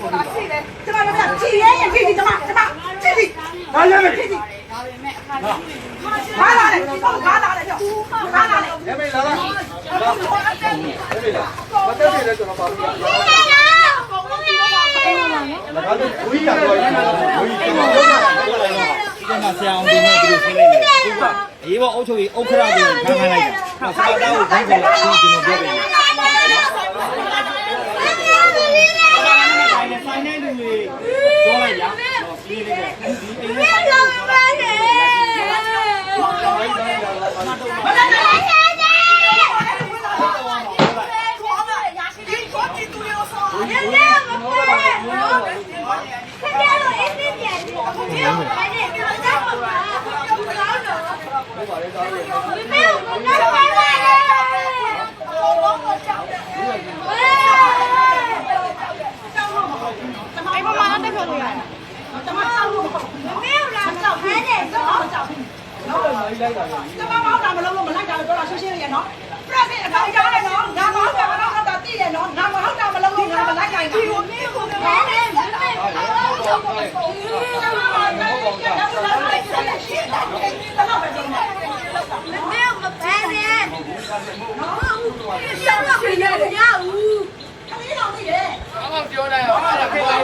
ရှိတယ်ကျမတို့ကကြည်ရဲရင်ကြည်ကြည်ကျမကျမကြည်ကြည်ဘာလဲမကြည်ကြည်ဘာလာလဲဒီကောင်ဘာလာလဲပြောဘာလာလဲရမေလာလာရမေလာမတက်သေးလဲကျွန်တော်ပါလို့ငါတို့ဝီးရတော့ရမှာဝီးကျွန်တော်ရုံးတာပြောလိုက်တော့ဒီကမှာဆရာအောင်ဒီနေ့သူတို့ဆင်းနေတယ်ဒီကအရေးပေါ်အုပ်ချုပ်ရေးဥက္ခရာကိုခန်းခန်းလိုက်တာဆရာတော်ကိုခိုင်းတယ်ကျွန်တော်ပြောပြတယ်ဆိုင်နေလူတွေပြောလိုက်ရ ဒီလေးကဒီအိမ်နဲ့ အိမ်မမတက်ပြောလို့ရတယ်ကျမဆောက်လို့မဟုတ်ဘူးမင်းလာကြောက်ဖဲတယ်နော်ကြောက် နော်ကျမမောင်းတာမလုပ်လို့မလိုက်တာလို့ပြောတာရှင်းရှင်းရနော်ပြက်အကောင်ကြားတယ်နော်ငါမဟုတ်တာမဟုတ်တာသိတယ်နော်ငါမဟုတ်တာမလုပ်လို့ငါမလိုက်နိုင်တာဒီကိုမင်းကိုဖဲတယ်မင်းကြောက်ပါဘူးရှင်းတယ်တော့ပဲတော့နော်ရှောင်းရပြီလေရဦးခမင်းတော်သိတယ် အော်ပြောလိုက်ရောအဲ့ဒါခေတ်အောင်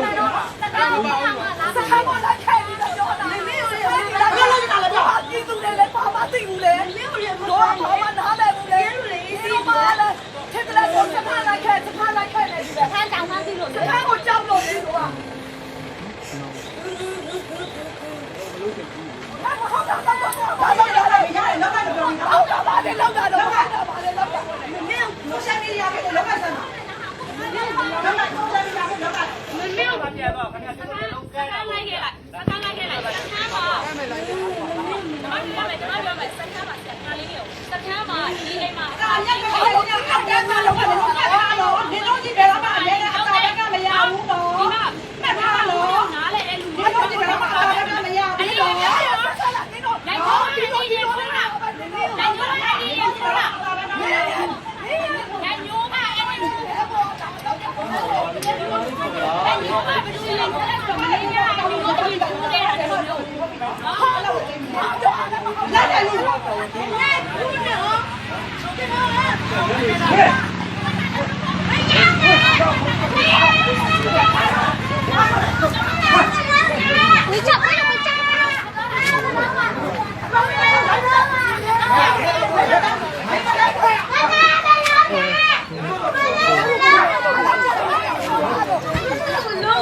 စခန်းပေါ်လာခိုင်းပြီးတော့တာမင်းကိုလည်းပြောလို့ရတယ်ပြောဒီသူလည်းလည်းဘာမှသိဘူးလေမင်းကိုလည်းတော့ဘာမှနားလည်းဘူးလေဒီမှာလည်းထက်တဲ့တော့စခန်းလာခဲ့စခန်းလာခဲ့နေပြီစခန်းကြောင်မှသိလို့စခန်းကိုကြောက်လို့ဒီကွာ ဟုတ်တာတော့ဘာလို့လဲမရတယ်လောက်ကတော့ပြောနေတာဟုတ်တာပါလေလောက်တာတော့ပါတာပါလေလောက်တာမင်းလို့ဆက်နေရခဲ့တယ်လောက်ကစမ်းလောက်တာတော့ဆက်နေရခဲ့လောက်က စခန်းမှာဒီအိမ်မှာ အာညက်ကလေးကအောက်ထဲမှာလောက်ပါလို့မှတ်ထားလို့ဒီလိုကြည့်တယ်လားမအရင်ကအတားကမရဘူးတော့မှတ်ထားလို့ နားလေအဲ့လူ ဒီလိုကြည့်တယ်လားမအတားကမရဘူးတော့ လိုက်တော့ဒီလိုဒီလိုလားလိုက်တော့ဒီလိုလားညညိုးမအဲ့ဒီလိုညညိုးမဘယ်လိုလဲဆိုတော့မင်းညာဒီလိုဒီလိုနေတာဒီလိုမျိုး လက်တယ် လို့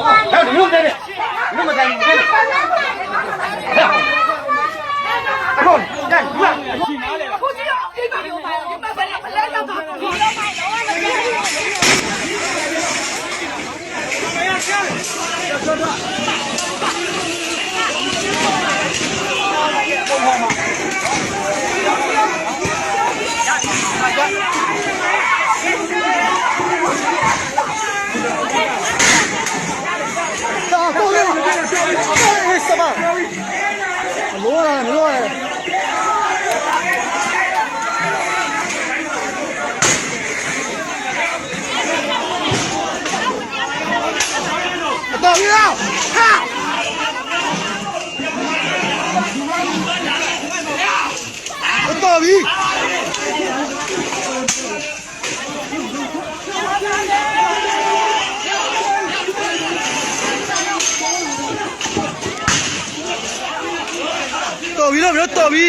ဟဲ့ဒီလိုတဲ့ဒီမတိုင်းဘူးတဲ့အခုညလာ ခုကြည့်တော့ဒီမှာမျိုးပါဒီမှာပဲမလဲတော့ဘူးဒီတော့မှတော့မလဲ တာတော့လေအေးစပါလောရလောရ တော်ပြီလားဟာတော်ပြီတော်ပြီလို့ပြောတော်ပြီ